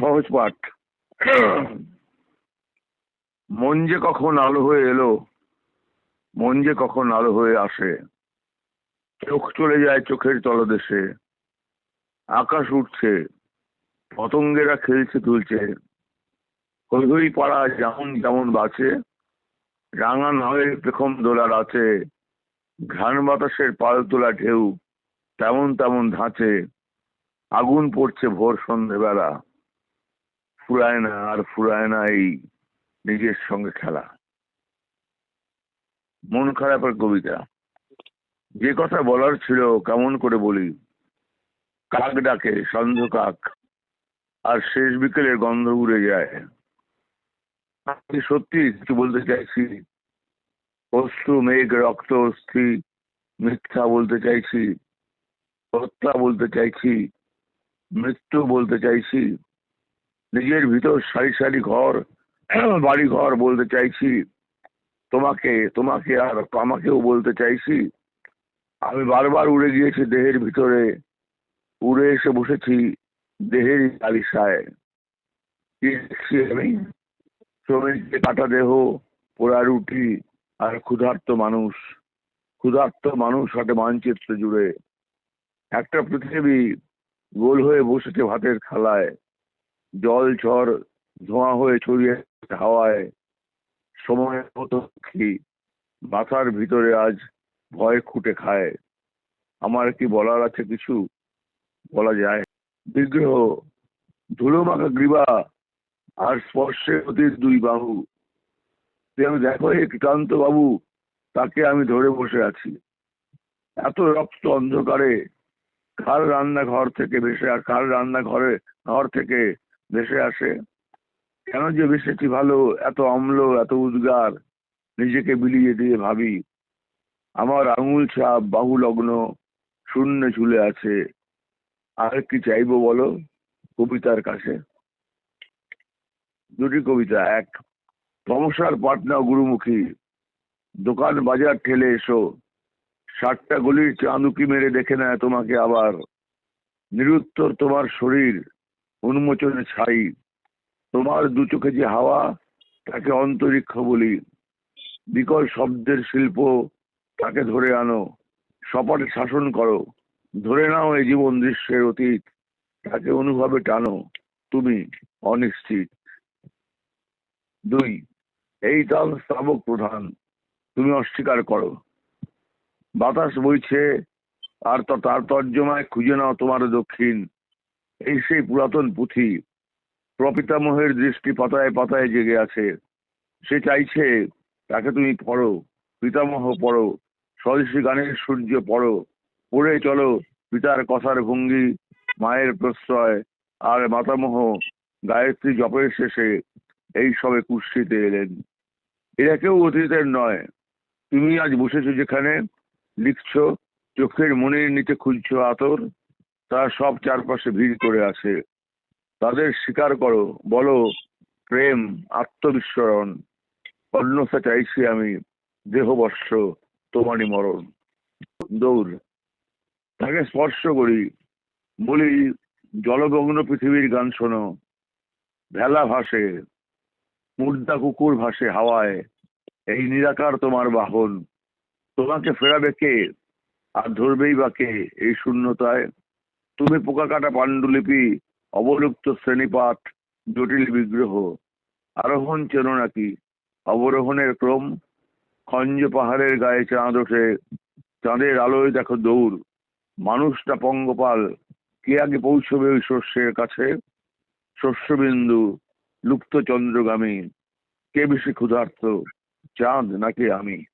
সহজ পাঠ। মন যে কখন আলো হয়ে এলো, মন যে কখন আলো হয়ে আসে, চোখ চলে যায় চোখের তলদেশে, আকাশ উঠছে, পতঙ্গেরা খেলছে তুলছে হই পাড়া যেমন যেমন বাঁচে, রাঙা নয় পেখম দোলার আছে, ঘ্রাণ বাতাসের পাল তোলা ঢেউ তেমন তেমন ধাঁচে, আগুন পড়ছে ভোর সন্ধেবেলা। ফুরায় না, আর ফুরায় না এই নিজের সঙ্গে খেলা। মন খারাপের কবিতা। যে কথা বলার ছিল, কেমন করে বলি? কাক ডাকে, সন্ধ কাক, আর শেষ বিকেলের গন্ধ উড়ে যায়। সত্যি কিছু বলতে চাইছি। অশ্রু, মেঘ, রক্ত, অস্থি, মিথ্যা বলতে চাইছি, হত্যা বলতে চাইছি, মৃত্যু বলতে চাইছি। নিজের ভিতর সারি সারি ঘর বাড়ি ঘর বলতে চাইছি। তোমাকে তোমাকে আর আমাকেও বলতে চাইছি। আমি বারবার উড়ে গিয়েছি দেহের ভিতরে। উড়ে এসে বসেছি দেহের আলিশায়। কাটা দেহ, পোড়া রুটি আর ক্ষুধার্ত মানুষ। ক্ষুধার্ত মানুষ হাটে মানচিত্র জুড়ে। একটা পৃথিবী গোল হয়ে বসেছে ভাতের থালায় জল, ঝড়, ধোঁয়া হয়ে ছড়িয়ে হাওয়ায়। সময়ের মতো কি মাথার ভিতরে আজ ভয় খুঁটে খায়। আমার কি বলার আছে কিছু? বলা যায় বিগ্রহ, ধুলো মাখা গ্রীবা আর স্পর্শে অতীত দুই বাহু। তুমি দেখো এই কৃতান্ত বাবু, তাকে আমি ধরে বসে আছি। এত রক্ত অন্ধকারে, কার রান্নাঘর থেকে ভেসে আর কার রান্নাঘরে, ঘর থেকে ভেসে আসে, কেন যে ভেসেছি ভালো, এত অম্ল, এত উদ্গার, নিজেকে বিলিয়ে দিয়ে ভাবি, আমার আঙুল ছাপ বাহু লগ্ন শূন্য ঝুলে আছে, আর কি চাইব বলো, কবিতার কাছে? দুটি কবিতা, এক, তমসার পাটনা গুরুমুখী, দোকান বাজার ঠেলে এসো ষাটটা গলির চাঁদুকি মেরে দেখে নেয় তোমাকে আবার, নিরুত্তর তোমার শরীর উন্মোচনে ছাই। তোমার দু চোখে যে হাওয়া, তাকে অন্তরিক্ষ বলি। বিকল শব্দের শিল্প তাকে ধরে আনো। সপাটে শাসন করো। ধরে নাও এই জীবন দৃশ্যের অতীত। তাকে অনুভবে টানো। তুমি অনিশ্চিত। দুই, এই তাল স্তাবক প্রধান। তুমি অস্বীকার করো। বাতাস বইছে, আর তার তর্জমায় খুঁজে নাও তোমার দক্ষিণ। এই সেই পুরাতন পুঁথি, প্রপিতামহের দৃষ্টি পাতায় পাতায় জেগে আছে। সে চাইছে, তাকে তুমি পড়ো, পিতামহ পড়ো, স্বদেশী গানের সূর্য পড়ো, পড়ে চলো পিতার কথার ভঙ্গি, মায়ের প্রশ্রয়, আর মাতামহ, গায়ত্রী জপের শেষে এই সবে কুষ্ঠিতে এলেন। এরা কেউ অতীতের নয়। তুমি আজ বসেছো যেখানে, লিখছো, চোখের মনের নিচে খুঁজছো আতর তারা সব চারপাশে ভিড় করে আছে। তাদের স্বীকার করো, বলো, প্রেম, আত্মবিস্মরণ অন্যথা চাইছি আমি, দেহবর্ষ, তোমারই মরণ। দৌড়। তাকে স্পর্শ করি। বলি জলমগ্ন পৃথিবীর গান শোনো। ভেলা ভাসে, মুর্দা কুকুর ভাসে হাওয়ায়, এই নিরাকার তোমার বাহন। তোমাকে ফেরাবে কে? আর ধরবেই বা কে এই শূন্যতায়? তুমি পোকা কাটা পাণ্ডুলিপি অবলুপ্ত শ্রেণীপাঠ, জটিল বিগ্রহ, আরোহণ চেনো নাকি? অবরোহণের ক্রম, খঞ্জ পাহাড়ের গায়ে চাঁদ ওঠে, চাঁদের আলোয় দেখো দৌড়। মানুষটা পঙ্গপাল, কে আগে পৌঁছবে ওই শস্যের কাছে? শস্যবিন্দু লুপ্ত চন্দ্রগামী কে বেশি ক্ষুধার্ত, চাঁদ নাকি আমি?